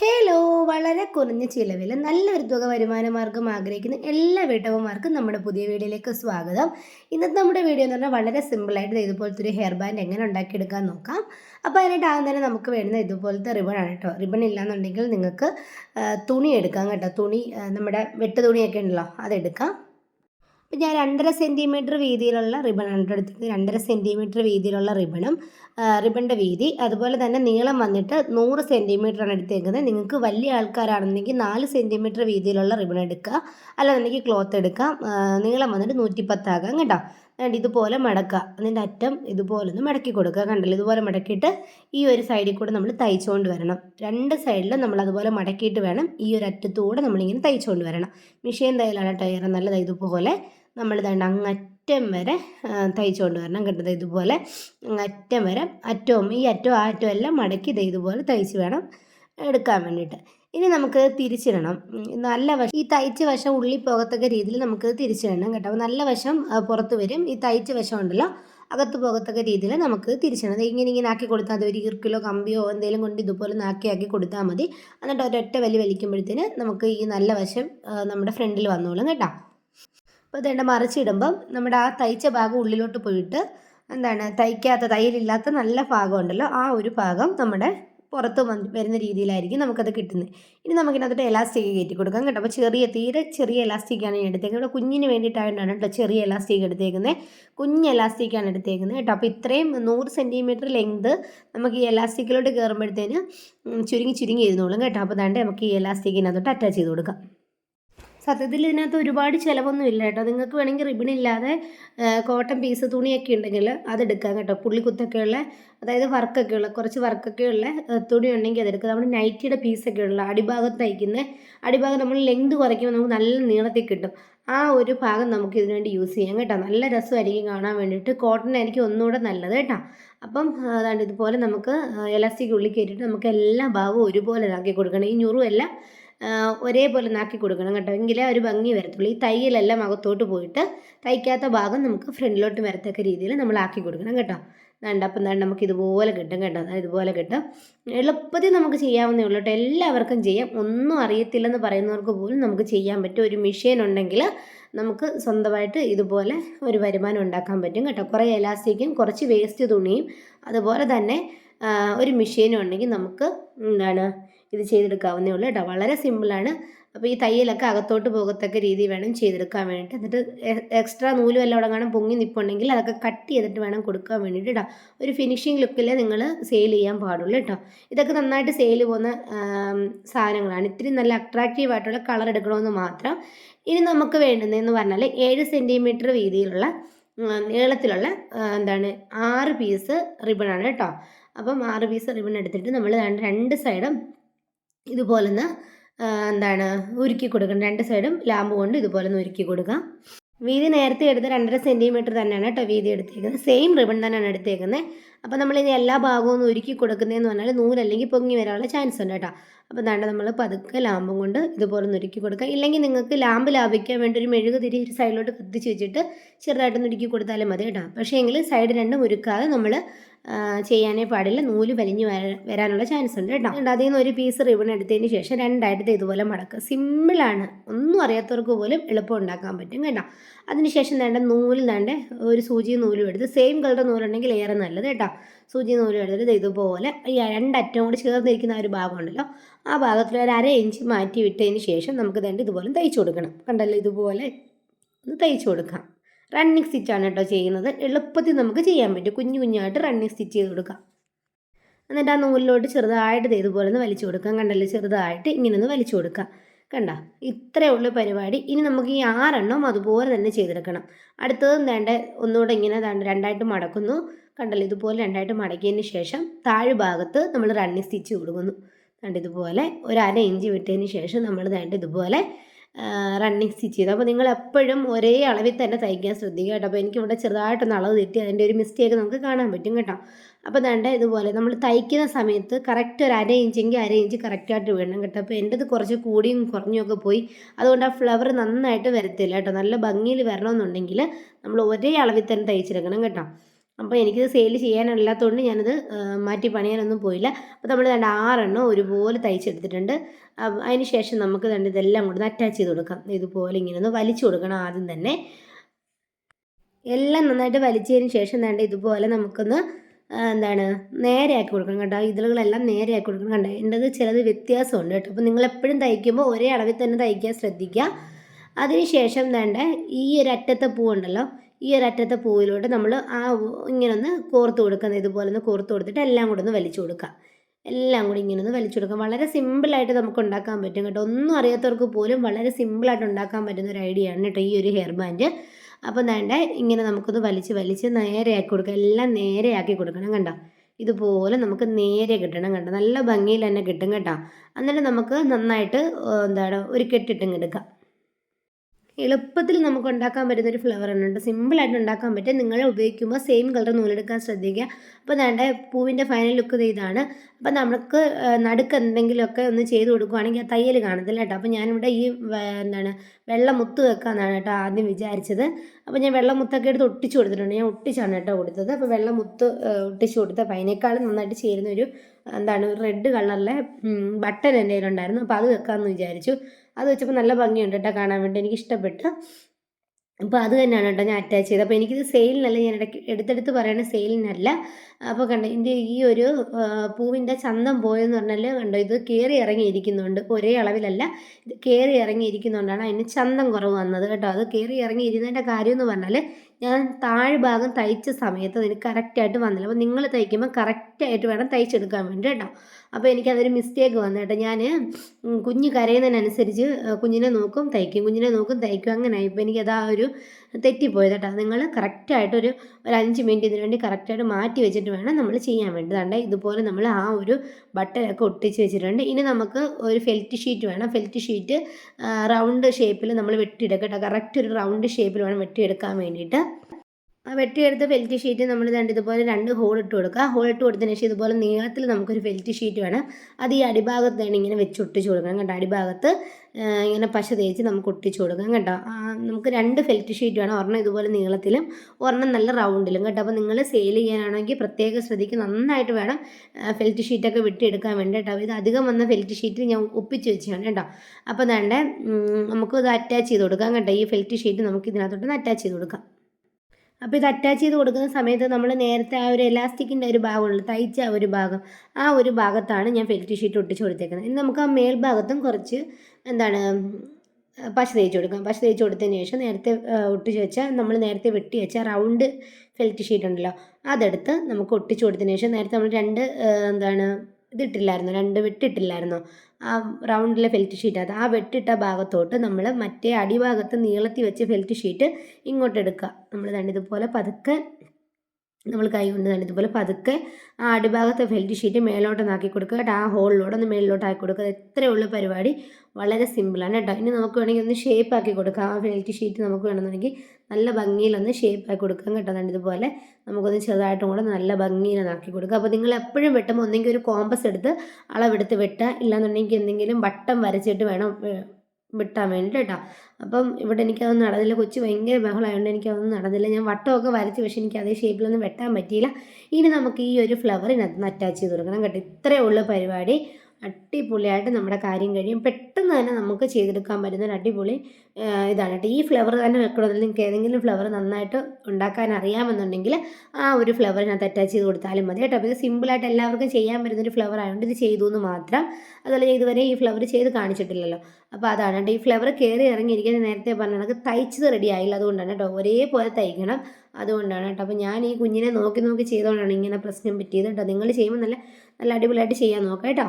Hello വളരെ കുറഞ്ഞ ചിലവിൽ നല്ലൊരു തുക വരുമാന മാർഗം ആഗ്രഹിക്കുന്ന എല്ലാ വീട്ടമ്മമാർക്കും നമ്മുടെ പുതിയ വീഡിയോയിലേക്ക് സ്വാഗതം. ഇന്നത്തെ നമ്മുടെ വീഡിയോ എന്ന് പറഞ്ഞാൽ വളരെ സിമ്പിളായിട്ട് ഇതുപോലത്തെ ഒരു ഹെയർ ബാൻഡ് എങ്ങനെ ഉണ്ടാക്കിയെടുക്കാൻ നോക്കാം. അപ്പോൾ അതിനായിട്ട് ആദ്യം തന്നെ നമുക്ക് വേണ്ടുന്ന ഇതുപോലത്തെ റിബൺ ആണ് കേട്ടോ. റിബൺ ഇല്ലാന്നുണ്ടെങ്കിൽ നിങ്ങൾക്ക് തുണി എടുക്കാം കേട്ടോ. തുണി നമ്മുടെ വെട്ട് തുണിയൊക്കെ ഉണ്ടല്ലോ അതെടുക്കാം. അപ്പം ഞാൻ രണ്ടര സെന്റിമീറ്റർ വീതിയിലുള്ള റിബൺ കേട്ടോ എടുത്തത് രണ്ടര സെന്റിമീറ്റർ വീതിയിലുള്ള റിബണും റിബണിന്റെ വീതി. അതുപോലെ തന്നെ നീളം വന്നിട്ട് നൂറ് സെന്റിമീറ്ററാണ് എടുത്തേക്കുന്നത്. നിങ്ങൾക്ക് വലിയ ആൾക്കാരാണെന്നുണ്ടെങ്കിൽ നാല് സെന്റിമീറ്റർ വീതിയിലുള്ള റിബൺ എടുക്കുക. അല്ലാന്നുണ്ടെങ്കിൽ ക്ലോത്ത് എടുക്കാം നീളം വന്നിട്ട് നൂറ്റിപ്പത്താകാം കേട്ടോ. എന്നിട്ട് ഇതുപോലെ മടക്കുക. അതിന്റെ അറ്റം ഇതുപോലെ ഒന്ന് മടക്കി കൊടുക്കുക. കണ്ടല്ലോ? ഇതുപോലെ മടക്കിയിട്ട് ഈ ഒരു സൈഡിൽ കൂടെ നമ്മൾ തയ്ച്ചുകൊണ്ട് വരണം. രണ്ട് സൈഡിലും നമ്മൾ അതുപോലെ മടക്കിയിട്ട് വേണം. ഈ ഒരു അറ്റത്തൂടെ നമ്മളിങ്ങനെ തയ്ച്ചുകൊണ്ട് വരണം. മിഷീൻ തയ്യലാണ് ടയർ നല്ലത് ഇതുപോലെ. നമ്മൾ അങ്ങറ്റം വരെ തയ്ച്ചുകൊണ്ട് വരണം കേട്ടത് ഇതുപോലെ അങ്ങറ്റം വരെ അറ്റവും ഈ അറ്റവും ആ അറ്റവും എല്ലാം മടക്കി ഇതുപോലെ തയ്ച്ച് വേണം എടുക്കാൻ വേണ്ടിയിട്ട്. ഇനി നമുക്ക് തിരിച്ചിടണം. നല്ല വശം ഈ തയ്ച്ച വശം ഉള്ളിൽ പോകത്തക്ക രീതിയിൽ നമുക്ക് തിരിച്ചിടണം കേട്ടോ. അപ്പോൾ നല്ല വശം പുറത്ത് വരും. ഈ തയ്ച്ച വശം ഉണ്ടല്ലോ അകത്ത് പോകത്തക്ക രീതിയിൽ നമുക്ക് തിരിച്ചിടണം. ഇങ്ങനെ ഇങ്ങനെ ആക്കി കൊടുത്താൽ മതി. ഒരു ഇർക്കിലോ കമ്പിയോ എന്തെങ്കിലും കൊണ്ട് ഇതുപോലെ നാക്കി ആക്കി കൊടുത്താൽ മതി. എന്നിട്ട് ഒരൊറ്റ വലി വലിക്കുമ്പോഴത്തേന് നമുക്ക് ഈ നല്ല വശം നമ്മുടെ ഫ്രണ്ടിൽ വന്നോളും കേട്ടോ. അപ്പോൾ ഇതേണ്ട മറിച്ചിടുമ്പം നമ്മുടെ ആ തയ്ച്ച ഭാഗം ഉള്ളിലോട്ട് പോയിട്ട് എന്താണ് തയ്ക്കാത്ത തയ്യലില്ലാത്ത നല്ല ഭാഗം ഉണ്ടല്ലോ ആ ഒരു ഭാഗം നമ്മുടെ പുറത്ത് വരുന്ന രീതിയിലായിരിക്കും നമുക്കത് കിട്ടുന്നത്. ഇനി നമുക്കിനകത്തോട്ട് എലാസ്റ്റിക് കയറ്റി കൊടുക്കാം കേട്ടോ. അപ്പോൾ ചെറിയ തീരെ ചെറിയ എലാസ്റ്റിക്കാണ് ഞാൻ എടുത്തേക്കുന്നത്. ഇവിടെ കുഞ്ഞിന് വേണ്ടിയിട്ടായിട്ടാണ് കേട്ടോ ചെറിയ എലാസ്റ്റിക് എടുത്തേക്കുന്നത്. കുഞ്ഞ് എലാസ്റ്റിക്കാണ് എടുത്തേക്കുന്നത് കേട്ടോ. അപ്പോൾ ഇത്രയും നൂറ് സെന്റിമീറ്റർ ലെങ്ത് നമുക്ക് ഈ എലാസ്റ്റിക്കിലോട്ട് കയറുമ്പോഴത്തേന് ചുരുങ്ങി ചുരുങ്ങി ഇരുന്നോളും കേട്ടോ. അപ്പോൾ ദാണ്ട് നമുക്ക് ഈ എലാസ്റ്റിക്കിനകത്തോട്ട് അറ്റാച്ച് ചെയ്ത് കൊടുക്കാം. സത്യത്തിൽ ഇതിനകത്ത് ഒരുപാട് ചിലവൊന്നും ഇല്ല കേട്ടോ. നിങ്ങൾക്ക് വേണമെങ്കിൽ റിബൺ ഇല്ലാതെ കോട്ടൺ പീസ് തുണിയൊക്കെ ഉണ്ടെങ്കിൽ അതെടുക്കാം കേട്ടോ. പുള്ളിക്കുത്തൊക്കെ ഉള്ള അതായത് വർക്കൊക്കെ ഉള്ള കുറച്ച് വർക്കൊക്കെ ഉള്ള തുണി ഉണ്ടെങ്കിൽ അതെടുക്കുക നമ്മൾ നൈറ്റിയുടെ പീസൊക്കെ ഉള്ള അടിഭാഗത്ത് തയ്ക്കുന്ന അടിഭാഗം നമ്മൾ ലെങ്ത് കുറയ്ക്കുമ്പോൾ നമുക്ക് നല്ല നീളത്തിൽ കിട്ടും. ആ ഒരു ഭാഗം നമുക്ക് ഇതിനു വേണ്ടി യൂസ് ചെയ്യാം കേട്ടോ. നല്ല രസമായിരിക്കും കാണാൻ വേണ്ടിയിട്ട്. കോട്ടൺ ആയിരിക്കും ഒന്നുകൂടെ നല്ലത് കേട്ടോ. അപ്പം അതാണ്ട് ഇതുപോലെ നമുക്ക് എലാസ്റ്റിക് ഉള്ളിൽ കയറ്റിയിട്ട് നമുക്ക് എല്ലാ ഭാഗവും ഒരുപോലെ ഇതാക്കി കൊടുക്കണം. ഈ ഞുറും എല്ലാം ഒരേപോലെ നാക്കി കൊടുക്കണം കേട്ടോ. എങ്കിലേ ഒരു ഭംഗി വരത്തുള്ളൂ. ഈ തയ്യലെല്ലാം അകത്തോട്ട് പോയിട്ട് തയ്ക്കാത്ത ഭാഗം നമുക്ക് ഫ്രണ്ടിലോട്ട് വരത്തക്ക രീതിയിൽ നമ്മൾ ആക്കി കൊടുക്കണം കേട്ടോ. വേണ്ട അപ്പം എന്താണ് നമുക്ക് ഇതുപോലെ കിട്ടും കേട്ടോ. ഇതുപോലെ കിട്ടും. എളുപ്പത്തിൽ നമുക്ക് ചെയ്യാവുന്നേ ഉള്ളൂ കേട്ടോ. എല്ലാവർക്കും ചെയ്യാം. ഒന്നും അറിയത്തില്ലെന്ന് പറയുന്നവർക്ക് പോലും നമുക്ക് ചെയ്യാൻ പറ്റും. ഒരു മെഷീൻ ഉണ്ടെങ്കിൽ നമുക്ക് സ്വന്തമായിട്ട് ഇതുപോലെ ഒരു വരുമാനം ഉണ്ടാക്കാൻ പറ്റും കേട്ടോ. കുറേ എലാസ്റ്റിക്കും കുറച്ച് വേസ്റ്റ് തുണിയും അതുപോലെ തന്നെ ഒരു മെഷീനും ഉണ്ടെങ്കിൽ നമുക്ക് എന്താണ് ഇത് ചെയ്തെടുക്കാവുന്നേ ഉള്ളൂ കേട്ടോ. വളരെ സിമ്പിളാണ് അപ്പോൾ ഈ തയ്യലൊക്കെ അകത്തോട്ട് പോകത്തക്ക രീതി വേണം ചെയ്തെടുക്കാൻ വേണ്ടിയിട്ട്. എന്നിട്ട് എക്സ്ട്രാ നൂൽ വല്ല അവിടെ പൊങ്ങി നിൽപ്പുണ്ടെങ്കിൽ അതൊക്കെ കട്ട് ചെയ്തിട്ട് വേണം കൊടുക്കാൻ വേണ്ടിയിട്ട് കേട്ടോ ഒരു ഫിനിഷിങ് ലുക്കിൽ നിങ്ങൾ സെയിൽ ചെയ്യാൻ പാടുള്ളൂ കേട്ടോ. ഇതൊക്കെ നന്നായിട്ട് സെയിൽ പോകുന്ന സാധനങ്ങളാണ്. ഇത്തിരി നല്ല അട്രാക്റ്റീവ് ആയിട്ടുള്ള കളർ എടുക്കണമെന്ന് മാത്രം ഇനി നമുക്ക് വേണ്ടുന്നതെന്ന് പറഞ്ഞാൽ ഏഴ് സെന്റിമീറ്റർ വീതിയിലുള്ള നീളത്തിലുള്ള എന്താണ് ആറ് പീസ് റിബണാണ് കേട്ടോ. അപ്പം ആറ് പീസ് റിബൺ എടുത്തിട്ട് നമ്മൾ രണ്ട് സൈഡും ഇതുപോലെ ഒന്ന് എന്താണ് ഉരുക്കി കൊടുക്കണം. രണ്ട് സൈഡും ലാമ്പ് കൊണ്ട് ഇതുപോലെ ഉരുക്കി കൊടുക്കാം വീതി നേരത്തെ എടുത്ത് രണ്ടര സെന്റിമീറ്റർ തന്നെയാണ് കേട്ടോ വീതി എടുത്തേക്കുന്നത്. സെയിം റിബൺ തന്നെയാണ് എടുത്തേക്കുന്നത്. അപ്പോൾ നമ്മൾ ഇനി എല്ലാ ഭാഗവും ഒന്ന് ഉരുക്കി കൊടുക്കുന്നതെന്ന് പറഞ്ഞാൽ നൂലല്ലെങ്കിൽ പൊങ്ങി വരാനുള്ള ചാൻസ് ഉണ്ട് കേട്ടോ. അപ്പോൾ ദാണ്ട നമ്മൾ പതുക്കെ ലാമ്പും കൊണ്ട് ഇതുപോലെ ഒന്ന് ഉരുക്കി കൊടുക്കുക. ഇല്ലെങ്കിൽ നിങ്ങൾക്ക് ലാമ്പ് ലാഭിക്കാൻ വേണ്ടി ഒരു മെഴുക് തിരി ഒരു സൈഡിലോട്ട് കത്തിച്ച് വെച്ചിട്ട് ചെറുതായിട്ടൊന്ന് ഉരുക്കി കൊടുത്താലും മതി കേട്ടോ. പക്ഷേ എങ്കിൽ സൈഡ് രണ്ടും ഉരുക്കാതെ നമ്മൾ ചെയ്യാനേ പാടില്ല. നൂൽ വലിഞ്ഞു വരാനുള്ള ചാൻസ് ഉണ്ട് കേട്ടോ. അതുകൊണ്ട് അതിൽ നിന്ന് ഒരു പീസ് റിബൺ എടുത്തതിന് ശേഷം രണ്ടായിട്ട് ഇതുപോലെ മടക്കുക സിമ്പിളാണ് ഒന്നും അറിയാത്തവർക്ക് പോലും എളുപ്പം ഉണ്ടാക്കാൻ പറ്റും കേട്ടോ. അതിനുശേഷം വേണ്ട നൂൽ വേണ്ട ഒരു സൂചി നൂലും എടുത്ത് സെയിം കളർ നൂലുണ്ടെങ്കിൽ ഏറെ നല്ലത് കേട്ടോ. സൂചി നൂലും എടുത്തിട്ട് ഇതുപോലെ ഈ രണ്ടറ്റം കൂടി ചേർന്നിരിക്കുന്ന ആ ഒരു ഭാഗമുണ്ടല്ലോ ആ ഭാഗത്തിൽ ഒരു അര ഇഞ്ച് മാറ്റി വിട്ടതിന് ശേഷം നമുക്ക് വേണ്ട ഇതുപോലെ തയ്ച്ചു കൊടുക്കണം. കണ്ടല്ലോ ഇതുപോലെ ഒന്ന് തയ്ച്ചു കൊടുക്കാം. റണ്ണിങ് സ്റ്റിച്ചാണ് കേട്ടോ ചെയ്യുന്നത്. എളുപ്പത്തിൽ നമുക്ക് ചെയ്യാൻ പറ്റും. കുഞ്ഞു കുഞ്ഞായിട്ട് റണ്ണിങ് സ്റ്റിച്ച് ചെയ്ത് കൊടുക്കാം. എന്നിട്ട് ആ നൂലിലോട്ട് ചെറുതായിട്ട് ഇതുപോലെ ഒന്ന് വലിച്ചു കൊടുക്കാം. കണ്ടല്ലോ? ചെറുതായിട്ട് ഇങ്ങനെ ഒന്ന് വലിച്ചു കൊടുക്കാം. കണ്ട? ഇത്രയേ ഉള്ളൂ പരിപാടി. ഇനി നമുക്ക് ഈ ആറെണ്ണം അതുപോലെ തന്നെ ചെയ്തെടുക്കണം. അടുത്തത് വേണ്ട ഒന്നുകൂടെ ഇങ്ങനെ രണ്ടായിട്ട് മടക്കുന്നു. കണ്ടല്ലോ? ഇതുപോലെ രണ്ടായിട്ട് മടക്കിയതിന് ശേഷം താഴെ ഭാഗത്ത് നമ്മൾ റണ്ണിങ് സ്റ്റിച്ച് കൊടുക്കുന്നു. കണ്ടിതുപോലെ ഒരു അര ഇഞ്ച് വിട്ടതിന് ശേഷം നമ്മൾ വേണ്ട ഇതുപോലെ റണ്ണിങ് സ്റ്റിച്ച് ചെയ്തു. അപ്പോൾ നിങ്ങൾ എപ്പോഴും ഒരേ അളവിൽ തന്നെ തയ്ക്കാൻ ശ്രദ്ധിക്കുക കേട്ടോ. അപ്പോൾ എനിക്കിവിടെ ചെറുതായിട്ടൊന്ന് അളവ് തെറ്റി അതിന്റെ ഒരു മിസ്റ്റേക്ക് നമുക്ക് കാണാൻ പറ്റും കേട്ടോ. അപ്പോൾ തേണ്ട ഇതുപോലെ നമ്മൾ തയ്ക്കുന്ന സമയത്ത് കറക്റ്റ് ഒരു അര ഇഞ്ചെങ്കിൽ അര ഇഞ്ച് കറക്റ്റായിട്ട് വേണം കേട്ടോ. അപ്പോൾ എന്റെത് കുറച്ച് കൂടിയും കുറഞ്ഞുമൊക്കെ പോയി. അതുകൊണ്ട് ആ ഫ്ലവർ നന്നായിട്ട് വരത്തില്ല കേട്ടോ. നല്ല ഭംഗിയിൽ വരണമെന്നുണ്ടെങ്കിൽ നമ്മൾ ഒരേ അളവിൽ തന്നെ തയ്ച്ചെടുക്കണം കേട്ടോ. അപ്പോൾ എനിക്കിത് സെയിൽ ചെയ്യാനല്ലാത്തതുകൊണ്ട് ഞാനത് മാറ്റി പണിയാനൊന്നും പോയില്ല. അപ്പോൾ നമ്മൾ രണ്ട് ആറെണ്ണം ഒരുപോലെ തയ്ച്ചെടുത്തിട്ടുണ്ട്. അതിന് ശേഷം നമുക്ക് രണ്ട് ഇതെല്ലാം കൂടെ അറ്റാച്ച് ചെയ്ത് കൊടുക്കാം. ഇതുപോലെ ഇങ്ങനെ ഒന്ന് വലിച്ചു കൊടുക്കണം ആദ്യം തന്നെ. എല്ലാം നന്നായിട്ട് വലിച്ചതിന് ശേഷം വേണ്ട ഇതുപോലെ നമുക്കൊന്ന് എന്താണ് നേരെയാക്കി കൊടുക്കണം കേട്ടോ ഇതളുകളെല്ലാം നേരെയാക്കി കൊടുക്കണം കണ്ടോ? എന്റെത് ചിലത് വ്യത്യാസമുണ്ട് കേട്ടോ. അപ്പോൾ നിങ്ങൾ എപ്പോഴും തയ്ക്കുമ്പോൾ ഒരേ അളവിൽ തന്നെ തയ്ക്കാൻ ശ്രദ്ധിക്കുക. അതിനുശേഷം വേണ്ട ഈ ഒരു അറ്റത്തെ പൂവുണ്ടല്ലോ ഈ ഒരു അറ്റത്തെ പൂവിലോട്ട് നമ്മൾ ആ ഇങ്ങനെ ഒന്ന് കോർത്ത് കൊടുക്കുന്നത് ഇതുപോലെ ഒന്ന് കോർത്ത് കൊടുത്തിട്ട് എല്ലാം കൂടെ ഒന്ന് വലിച്ചു കൊടുക്കുക എല്ലാം കൂടി ഇങ്ങനെ ഒന്ന് വലിച്ചു കൊടുക്കാം. വളരെ സിമ്പിളായിട്ട് നമുക്ക് ഉണ്ടാക്കാൻ പറ്റും കേട്ടോ. ഒന്നും അറിയാത്തവർക്ക് പോലും വളരെ സിമ്പിളായിട്ട് ഉണ്ടാക്കാൻ പറ്റുന്ന ഒരു ഐഡിയ ആണ് കേട്ടോ ഈ ഒരു ഹെയർ ബാൻഡ് അപ്പോൾ വേണ്ട ഇങ്ങനെ നമുക്കൊന്ന് വലിച്ച് വലിച്ച് നേരെയാക്കി കൊടുക്കുക എല്ലാം നേരെയാക്കി കൊടുക്കണം കണ്ടോ? ഇതുപോലെ നമുക്ക് നേരെ കിട്ടണം കേട്ടോ നല്ല ഭംഗിയിൽ തന്നെ കിട്ടും കേട്ടോ. എന്നിട്ട് നമുക്ക് നന്നായിട്ട് എന്താണ് ഒരു കെട്ടിട്ടും എടുക്കാം. എളുപ്പത്തിൽ നമുക്ക് ഉണ്ടാക്കാൻ പറ്റുന്ന ഒരു ഫ്ലവർ ഉണ്ട് സിമ്പിളായിട്ട് ഉണ്ടാക്കാൻ പറ്റും. നിങ്ങൾ ഉപയോഗിക്കുമ്പോൾ സെയിം കളർ നൂലെടുക്കാൻ ശ്രദ്ധിക്കുക. അപ്പോൾ നമ്മുടെ പൂവിന്റെ ഫൈനൽ ലുക്ക് ഇതാണ്. അപ്പോൾ നമുക്ക് നടുക്ക് എന്തെങ്കിലുമൊക്കെ ഒന്ന് ചെയ്ത് കൊടുക്കുകയാണെങ്കിൽ ആ തയ്യൽ കാണത്തില്ല കേട്ടോ. അപ്പോൾ ഞാനിവിടെ ഈ എന്താണ് വെള്ളം മുത്ത് വെക്കാമെന്നാണ് കേട്ടോ ആദ്യം വിചാരിച്ചത്. അപ്പോൾ ഞാൻ വെള്ളം മുത്തൊക്കെ എടുത്ത് ഒട്ടിച്ച് കൊടുത്തിട്ടുണ്ട്. ഞാൻ ഒട്ടിച്ചാണ് കേട്ടോ കൊടുത്തത്. അപ്പോൾ വെള്ളം മുത്ത് ഒട്ടിച്ച് കൊടുത്തപ്പോൾ അതിനേക്കാളും നന്നായിട്ട് ചേരുന്ന ഒരു എന്താണ് റെഡ് കളറിലെ ബട്ടൺ എന്റെ കയ്യിലുണ്ടായിരുന്നു. അപ്പോൾ അത് വെക്കാമെന്ന് വിചാരിച്ചു. അത് വെച്ചപ്പോൾ നല്ല ഭംഗിയുണ്ട് കേട്ടോ കാണാൻ വേണ്ടി. എനിക്ക് ഇഷ്ടപ്പെട്ടു. അപ്പോൾ അത് തന്നെയാണ് കേട്ടോ ഞാൻ അറ്റാച്ച് ചെയ്തത്. അപ്പോൾ എനിക്കിത് സെയിലിനല്ല ഞാൻ ഇടയ്ക്ക് എടുത്തെടുത്ത് പറയണ സെയിലിനല്ല അപ്പോൾ കണ്ടോ ഇതിന്റെ ഈ ഒരു പൂവിന്റെ ചന്തം പോയെന്ന് പറഞ്ഞാൽ കണ്ടോ ഇത് കയറി ഇറങ്ങിയിരിക്കുന്നുണ്ട് ഒരേ അളവിലല്ല ഇത് കയറി ഇറങ്ങിയിരിക്കുന്നതുകൊണ്ടാണ് അതിന് ചന്തം കുറവ് വന്നത് കേട്ടോ. അത് കയറി ഇറങ്ങിയിരുന്നതിന്റെ കാര്യം എന്ന് പറഞ്ഞാൽ ഞാൻ താഴെ ഭാഗം തയ്ച്ച സമയത്ത് അതിന് കറക്റ്റായിട്ട് വന്നില്ല. അപ്പോൾ നിങ്ങൾ തയ്ക്കുമ്പോൾ കറക്റ്റായിട്ട് വേണം തയ്ച്ചെടുക്കാൻ വേണ്ടി കേട്ടോ. അപ്പോൾ എനിക്കതൊരു മിസ്റ്റേക്ക് വന്നു കേട്ടോ. ഞാൻ കുഞ്ഞ് കരയുന്നതിനനുസരിച്ച് കുഞ്ഞിനെ നോക്കും തയ്ക്കും. കുഞ്ഞിനെ നോക്കും തയ്ക്കും. അങ്ങനെ ഇപ്പോൾ എനിക്കത് ആ ഒരു തെറ്റിപ്പോയത് കേട്ടോ. നിങ്ങൾ കറക്റ്റായിട്ടൊരു ഒരു അഞ്ച് മിനിറ്റ് ഇതിനു വേണ്ടി കറക്റ്റായിട്ട് മാറ്റി വെച്ചിട്ട് വേണം നമ്മൾ ചെയ്യാൻ വേണ്ടി. വേണ്ടതുണ്ട് ഇതുപോലെ നമ്മൾ ആ ഒരു ബട്ടനൊക്കെ ഒട്ടിച്ച് വെച്ചിട്ടുണ്ട്. ഇനി നമുക്ക് ഒരു ഫെൽറ്റ് ഷീറ്റ് വേണം. ഫെൽറ്റ് ഷീറ്റ് റൗണ്ട് ഷേപ്പിൽ നമ്മൾ വെട്ടിയെടുക്കട്ടോ കറക്റ്റ് ഒരു റൗണ്ട് ഷേപ്പിൽ വേണം വെട്ടിയെടുക്കാൻ വേണ്ടിയിട്ട്. വെട്ടിയെടുത്ത ഫെൽറ്റ് ഷീറ്റ് നമ്മൾ രണ്ട് ഇതുപോലെ രണ്ട് ഹോൾ ഇട്ട് കൊടുക്കുക. ഹോൾ ഇട്ട് കൊടുത്തതിന് ശേഷം ഇതുപോലെ നീളത്തിൽ നമുക്കൊരു ഫെൽറ്റ് ഷീറ്റ് വേണം. അത് ഈ അടിഭാഗത്താണ് ഇങ്ങനെ വെച്ച് ഒട്ടിച്ച് കൊടുക്കണം കേട്ടോ. അടിഭാഗത്ത് ഇങ്ങനെ പശ തേച്ച് നമുക്ക് ഒട്ടിച്ച് കൊടുക്കാം കേട്ടോ. നമുക്ക് രണ്ട് ഫെൽറ്റ് ഷീറ്റ് വേണം. ഒരെണ്ണം ഇതുപോലെ നീളത്തിലും ഒരെണ്ണം നല്ല റൗണ്ടിലും കേട്ടോ. അപ്പോൾ നിങ്ങൾ സെയിൽ ചെയ്യാനാണെങ്കിൽ പ്രത്യേകം ശ്രദ്ധിക്കുക നന്നായിട്ട് വേണം ഫെൽറ്റ് ഷീറ്റൊക്കെ വിട്ടിയെടുക്കാൻ വേണ്ടി കേട്ടോ. ഇത് അധികം വന്ന ഫെൽറ്റ് ഷീറ്റ് ഞാൻ ഒപ്പിച്ച് വെച്ചാണ് കേട്ടോ. അപ്പോൾ വേണ്ട നമുക്കത് അറ്റാച്ച് ചെയ്ത് കൊടുക്കാം കേട്ടോ. ഈ ഫെൽറ്റ് ഷീറ്റ് നമുക്ക് ഇതിനകത്തോട്ട് അറ്റാച്ച് ചെയ്ത് കൊടുക്കാം. അപ്പോൾ ഇത് അറ്റാച്ച് ചെയ്ത് കൊടുക്കുന്ന സമയത്ത് നമ്മൾ നേരത്തെ ആ ഒരു എലാസ്റ്റിക്കിന്റെ ഒരു ഭാഗമുള്ളൂ തയ്ച്ച ആ ഒരു ഭാഗം ആ ഒരു ഭാഗത്താണ് ഞാൻ ഫെൽറ്റ് ഷീറ്റ് ഒട്ടിച്ച് കൊടുത്തേക്കുന്നത്. ഇനി നമുക്ക് ആ മേൽഭാഗത്തും കുറച്ച് എന്താണ് പശ തേച്ച് കൊടുക്കാം. പശ തേച്ച് കൊടുത്തതിന് ശേഷം നേരത്തെ ഒട്ടിച്ച് വെച്ചാൽ നമ്മൾ നേരത്തെ വെട്ടി വെച്ച റൗണ്ട് ഫെൽറ്റ് ഷീറ്റ് ഉണ്ടല്ലോ അതെടുത്ത് നമുക്ക് ഒട്ടിച്ച് കൊടുത്തതിന് ശേഷം നേരത്തെ നമ്മൾ രണ്ട് എന്താണ് ഇതിട്ടില്ലായിരുന്നു രണ്ട് വെട്ടിട്ടില്ലായിരുന്നു. ആ റൗണ്ടിലെ ഫെൽറ്റ് ഷീറ്റ് അത്. ആ വെട്ടിട്ട ഭാഗത്തോട്ട് നമ്മൾ മറ്റേ അടിഭാഗത്ത് നീളത്തി വെച്ച് ഫെൽറ്റ് ഷീറ്റ് ഇങ്ങോട്ട് എടുക്കുക നമ്മൾ ഇതുപോലെ പതുക്കെ നമ്മൾ കൈ കൊണ്ട് തന്നെ ഇതുപോലെ പതുക്കെ ആ അടിഭാഗത്തെ ഫെൽറ്റ് ഷീറ്റ് മേലോട്ടൊന്നാക്കി കൊടുക്കുക. കേട്ടോ ആ ഹോളിലൂടെ ഒന്ന് മേളിലോട്ട് ആക്കി കൊടുക്കുക എത്രയേ ഉള്ളൂ പരിപാടി. വളരെ സിമ്പിളാണ് കേട്ടോ. ഇനി നമുക്ക് വേണമെങ്കിൽ ഒന്ന് ഷേപ്പ് ആക്കി കൊടുക്കാം. ആ ഫെൽറ്റ് ഷീറ്റ് നമുക്ക് വേണമെന്നുണ്ടെങ്കിൽ നല്ല ഭംഗിയിലൊന്ന് ഷേപ്പ് ആക്കി കൊടുക്കാം കേട്ടോ. അതുകൊണ്ട് ഇതുപോലെ നമുക്കൊന്ന് ചെറുതായിട്ടും കൂടെ നല്ല ഭംഗിയിലൊന്നാക്കി കൊടുക്കുക അപ്പോൾ നിങ്ങൾ എപ്പോഴും വെട്ടുമ്പോൾ ഒന്നെങ്കിൽ ഒരു കോമ്പസ് എടുത്ത് അളവെടുത്ത് വെട്ടുക. ഇല്ലാന്നുണ്ടെങ്കിൽ എന്തെങ്കിലും വട്ടം വരച്ചിട്ട് വേണം വിട്ടാൻ വേണ്ടിയിട്ട്. കേട്ടോ അപ്പം ഇവിടെ എനിക്കതൊന്നും നടന്നില്ല. കൊച്ചു ഭയങ്കര ബഹളമായതുകൊണ്ട് എനിക്കതൊന്നും നടന്നില്ല. ഞാൻ വട്ടമൊക്കെ വരച്ച് പക്ഷേ എനിക്ക് അതേ ഷേപ്പിലൊന്നും വെട്ടാൻ പറ്റിയില്ല. ഇനി നമുക്ക് ഈ ഒരു ഫ്ലവറിനകത്ത് അറ്റാച്ച് ചെയ്ത് കൊടുക്കണം കേട്ടോ. ഇത്രയേ ഉള്ളൂ പരിപാടി. അടിപൊളിയായിട്ട് നമ്മുടെ കാര്യം കഴിയും. പെട്ടെന്ന് തന്നെ നമുക്ക് ചെയ്തെടുക്കാൻ പറ്റുന്ന ഒരു അടിപൊളി ഇതാണ് കേട്ടോ. ഈ ഫ്ലവർ തന്നെ വെക്കണമെന്നില്ല നിങ്ങൾക്ക് ഏതെങ്കിലും ഫ്ലവർ നന്നായിട്ട് ഉണ്ടാക്കാൻ അറിയാമെന്നുണ്ടെങ്കിൽ ആ ഒരു ഫ്ലവറിനകത്ത് അറ്റാച്ച് ചെയ്ത് കൊടുത്താലും മതി കേട്ടോ. അപ്പോൾ ഇത് സിമ്പിളായിട്ട് എല്ലാവർക്കും ചെയ്യാൻ പറ്റുന്നൊരു ഫ്ലവർ ആയതുകൊണ്ട് ഇത് ചെയ്തു എന്ന് മാത്രം. അതുപോലെ ഇതുവരെ ഈ ഫ്ലവർ ചെയ്ത് കാണിച്ചിട്ടില്ലല്ലോ. അപ്പോൾ അതാണ് കേട്ടോ. ഈ ഫ്ലവർ കയറി ഇറങ്ങിയിരിക്കുന്നത് നേരത്തെ പറഞ്ഞ കണക്ക് തയ്ച്ചത് റെഡി ആയില്ല. അതുകൊണ്ടാണ് കേട്ടോ. ഒരേപോലെ തയ്ക്കണം. അതുകൊണ്ടാണ് കേട്ടോ. അപ്പോൾ ഞാൻ ഈ കുഞ്ഞിനെ നോക്കി നോക്കി ചെയ്തുകൊണ്ടാണ് ഇങ്ങനെ പ്രശ്നം പറ്റിയത് കേട്ടോ. നിങ്ങൾ ചെയ്യുമ്പോൾ നല്ല നല്ല അടിപൊളിയായിട്ട് ചെയ്യാൻ നോക്കാം കേട്ടോ.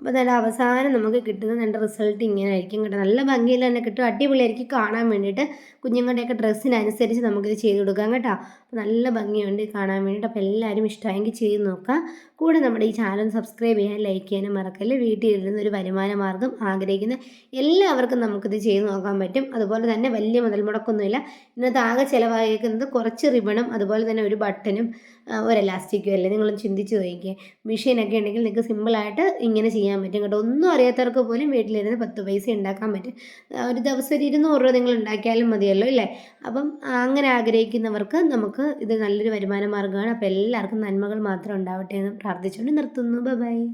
അപ്പോൾ നല്ല അവസാനം നമുക്ക് കിട്ടുന്ന നല്ല റിസൾട്ട് ഇങ്ങനെ ആയിരിക്കും കേട്ടോ. നല്ല ഭംഗിയിൽ തന്നെ കിട്ടും. അടിപൊളിയായിരിക്കും കാണാൻ വേണ്ടിയിട്ട്. കുഞ്ഞുങ്ങളുടെയൊക്കെ ഡ്രസ്സിനനുസരിച്ച് നമുക്കിത് ചെയ്ത് കൊടുക്കാം കേട്ടോ. അപ്പോൾ നല്ല ഭംഗിയുണ്ട് കാണാൻ വേണ്ടിയിട്ട്. അപ്പോൾ എല്ലാവരും ഇഷ്ടമായെങ്കിൽ ചെയ്ത് നോക്കാം. കൂടെ നമ്മുടെ ഈ ചാനൽ സബ്സ്ക്രൈബ് ചെയ്യാൻ ലൈക്ക് ചെയ്യാനും മറക്കല്ലേ. വീട്ടിൽ ഇരുന്ന് ഒരു വരുമാന മാർഗം ആഗ്രഹിക്കുന്ന എല്ലാവർക്കും നമുക്കിത് ചെയ്ത് നോക്കാൻ പറ്റും. അതുപോലെ തന്നെ വലിയ മുതൽ മുടക്കൊന്നുമില്ല ഇന്നത്തെ ആകെ ചിലവായിരിക്കുന്നത് കുറച്ച് റിബണും അതുപോലെ തന്നെ ഒരു ബട്ടനും ഒരു എലാസ്റ്റിക്കും അല്ലേ? നിങ്ങൾ ചിന്തിച്ച് നോക്കിക്കുക മെഷീനൊക്കെ ഉണ്ടെങ്കിൽ നിങ്ങൾക്ക് സിമ്പിളായിട്ട് ഇങ്ങനെ ചെയ്യാൻ പറ്റും കേട്ടോ. ഒന്നും അറിയാത്തവർക്ക് പോലും വീട്ടിലിരുന്ന് പത്ത് പൈസ ഉണ്ടാക്കാൻ പറ്റും. ഒരു ദിവസം ഒരു ഇരുന്നൂറ് രൂപ നിങ്ങൾ ഉണ്ടാക്കിയാലും മതിയല്ലോ അല്ലേ? അപ്പം അങ്ങനെ ആഗ്രഹിക്കുന്നവർക്ക് നമുക്ക് ഇത് നല്ലൊരു വരുമാന മാർഗമാണ്. അപ്പോൾ എല്ലാവർക്കും നന്മകൾ മാത്രം ഉണ്ടാവട്ടെ എന്ന് പ്രാർത്ഥിച്ചുകൊണ്ട് നിർത്തുന്നു. ബൈ